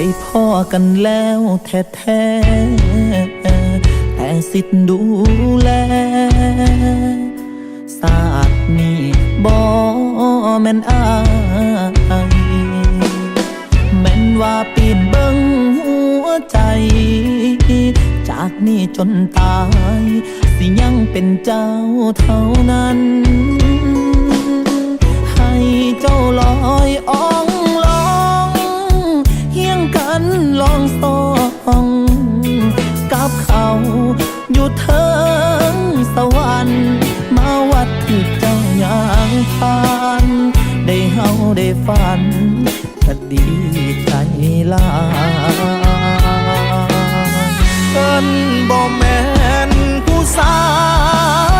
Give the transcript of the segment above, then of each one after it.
ได้พ่อกันแล้วแท้ๆแต่สิทธิ์ดูแลศาสตร์นี้บ่แม่นอายแม่นว่าปีนเบิ่งหัวใจ จากนี้จนตาย สิยังเป็นเจ้าเท่านั้น คดีใจลาเอิ้นบ่แม่นผู้สาว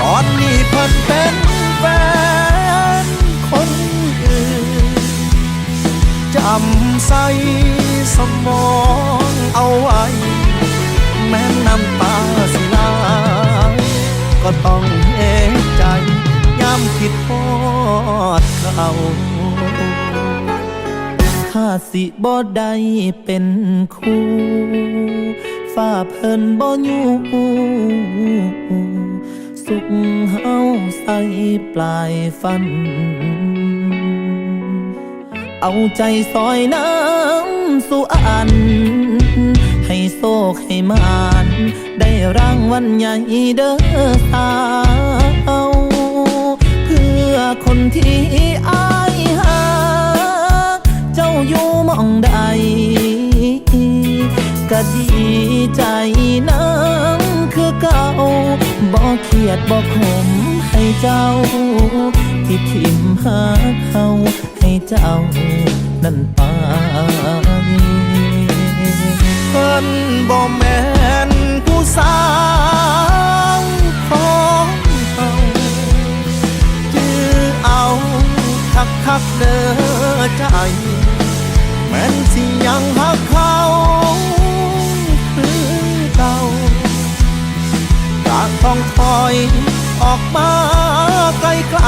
ตอนนี้เพิ่นเป็นแฟนคนอื่นจำใส่สมองเอาไว้ แม้น้ำตาสิไหลก็ต้องเห็นใจย้ำคิดทอดเขาถ้าสิบ่ได้เป็นคู่ฝ้าเพิ่นบ่อยู่ สุขเฮาใส่ปลายฟัน เอาใจซอยน้ำสู่อัน ให้โซกให้มาน ได้รางวัลใหญ่เด้อสาว เพื่อคนที่ ยดบ่ขมให้เจ้า ที่ทิมหาเขาให้เจ้า นั่นไปเพิ่นบ่แม่นผู้สาวของเขาจือเอาคักคักเด้อใจ แม่นสิยังหักเขา ออกมาไกล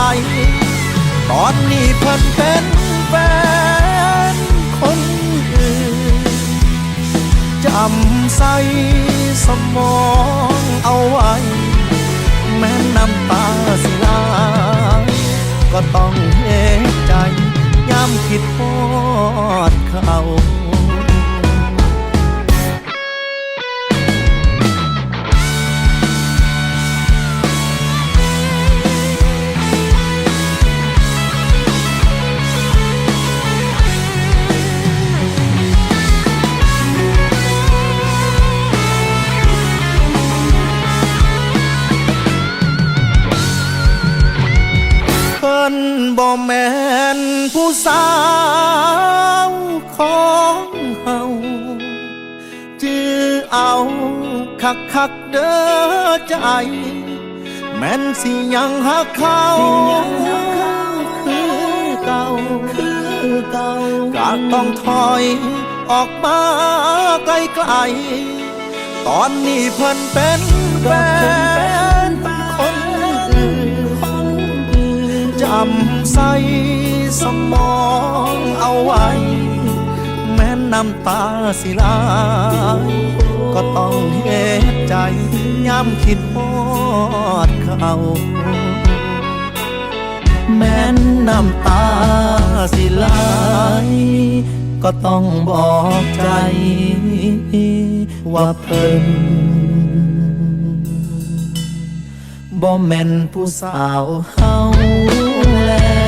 ๆตอนนี้เพิ่นเป็นแฟนคนอื่นจำใส่สมอง บ่แม่นผู้สาวของเฮาจือเอาคักคักๆเด้อใจ แม่นสิยังหักเขาคือเก่าคือเก่าก็ต้องถอยออกมาไกลๆตอนนี้เพิ่นเป็นแฟนำใส่สมองเอาไว้ แม้น้ำตาสิไหลก็ต้องเห็นใจย้ำคิดฮอดเขาแม้นน้ำตาสิไหลก็ต้องบอกใจ ว่าเพิ่นบ่แม่นผู้สาวเฮา แล้ว